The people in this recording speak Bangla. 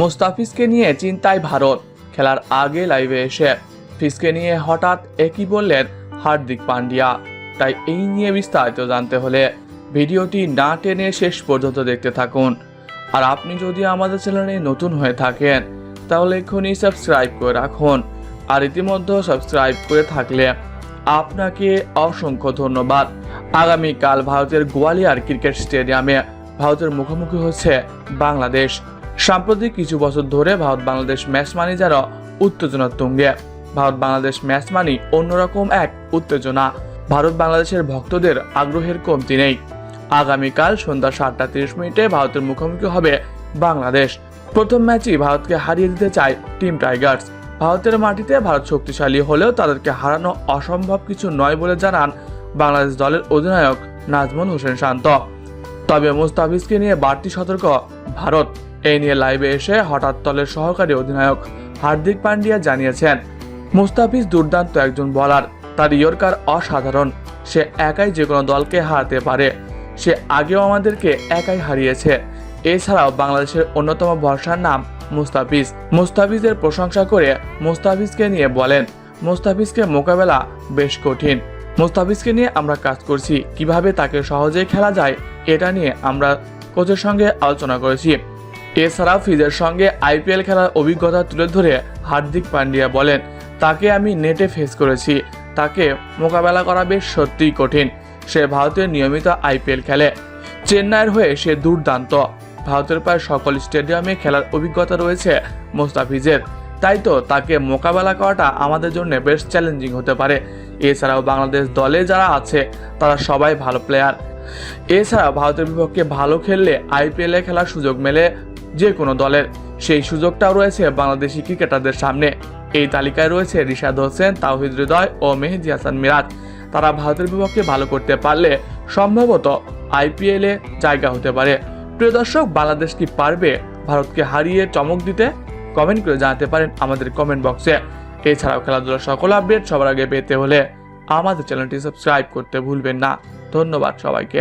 মোস্তাফিজকে নিয়ে চিন্তায় ভারত। খেলার আগে লাইভে এসে ফিসকে নিয়ে হঠাৎ একই বললেন হার্দিক পান্ডিয়া। তাই এই নিয়ে বিস্তারিত জানতে হলে ভিডিওটি না টেনে শেষ পর্যন্ত দেখতে থাকুন। আর আপনি যদি আমাদের চ্যানেলে নতুন হয়ে থাকেন, তাহলে এক্ষুনি সাবস্ক্রাইব করে রাখুন। আর ইতিমধ্যে সাবস্ক্রাইব করে থাকলে আপনাকে অসংখ্য ধন্যবাদ। আগামীকাল ভারতের গোয়ালিয়ার ক্রিকেট স্টেডিয়ামে ভারতের মুখোমুখি হচ্ছে বাংলাদেশ। সাম্প্রতিক কিছু বছর ধরে ভারত বাংলাদেশ ম্যাচ মানি যারা উত্তেজনার তুঙ্গে। ভারত বাংলাদেশ ম্যাচ মানি অন্যরকম এক উত্তেজনা। ভারত বাংলাদেশের ভক্তদের আগ্রহের কমতি নেই। আগামীকাল সন্ধ্যা সাতটা তিরিশ মিনিটে ভারতের মুখোমুখি হবে বাংলাদেশ। প্রথম ম্যাচই ভারতকে হারিয়ে দিতে চায় টিম টাইগার্স। ভারতের মাটিতে ভারত শক্তিশালী হলেও তাদেরকে হারানো অসম্ভব কিছু নয় বলে জানান বাংলাদেশ দলের অধিনায়ক নাজমুল হোসেন শান্ত। তবে মুস্তাফিজকে নিয়ে বাড়তি সতর্ক ভারত। এই নিয়ে লাইভে এসে হঠাৎ দলের সহকারী অধিনায়ক হার্দিক পান্ডিয়া জানিয়েছেন, মুস্তাফিজ দুর্দান্ত একজন বলার তার ইয়র্কার অসাধারণ। সে একাই যে কোনো দলকে হারাতে পারে। সে আগেও আমাদেরকে একাই হারিয়েছে। এছাড়াও বাংলাদেশের অন্যতম ভরসার নাম মুস্তাফিজ। মুস্তাফিজের প্রশংসা করে মুস্তাফিজকে নিয়ে বলেন, মুস্তাফিজকে মোকাবেলা বেশ কঠিন। মুস্তাফিজকে নিয়ে আমরা কাজ করছি। কীভাবে তাকে সহজেই খেলা যায়, এটা নিয়ে আমরা কোচের সঙ্গে আলোচনা করেছি। এছাড়াও ফিজের সঙ্গে আইপিএল খেলার অভিজ্ঞতা তুলে ধরে হার্দিক পান্ডিয়া বলেন, তাকে আমি নেটে ফেস করেছি। তাকে মোকাবেলা করা বেশ সত্যিই কঠিন। সে ভারতের নিয়মিত আইপিএল খেলে। চেন্নাইয়ের হয়ে সে দুর্দান্ত। ভারতের প্রায় সকল স্টেডিয়ামে খেলার অভিজ্ঞতা রয়েছে মোস্তাফিজের। তাই তো তাকে মোকাবেলা করাটা আমাদের জন্য বেশ চ্যালেঞ্জিং হতে পারে। এছাড়াও বাংলাদেশ দলে যারা আছে, তারা সবাই ভালো প্লেয়ার এছাড়া ভারতের বিপক্ষে ভালো খেললে আইপিএলে খেলার সুযোগ মেলে যে কোনো দলের। সেই সুযোগটাও রয়েছে বাংলাদেশি ক্রিকেটারদের সামনে। এই তালিকায় রয়েছে রিশাদ হোসেন, তাওহিদ হৃদয় ও মেহেদি হাসান মিরাজ। তারা ভারতের বিপক্ষে ভালো করতে পারলে সম্ভবত আইপিএলে জায়গা হতে পারে। প্রিয় দর্শক, বাংলাদেশ কি পারবে? ভারতকে হারিয়ে চমক দিতে কমেন্ট করে জানাতে পারেন আমাদের কমেন্ট বক্সে। এছাড়াও খেলাধুলার সকল আপডেট সবার আগে পেতে হলে আমাদের চ্যানেলটি সাবস্ক্রাইব করতে ভুলবেন না। ধন্যবাদ সবাইকে।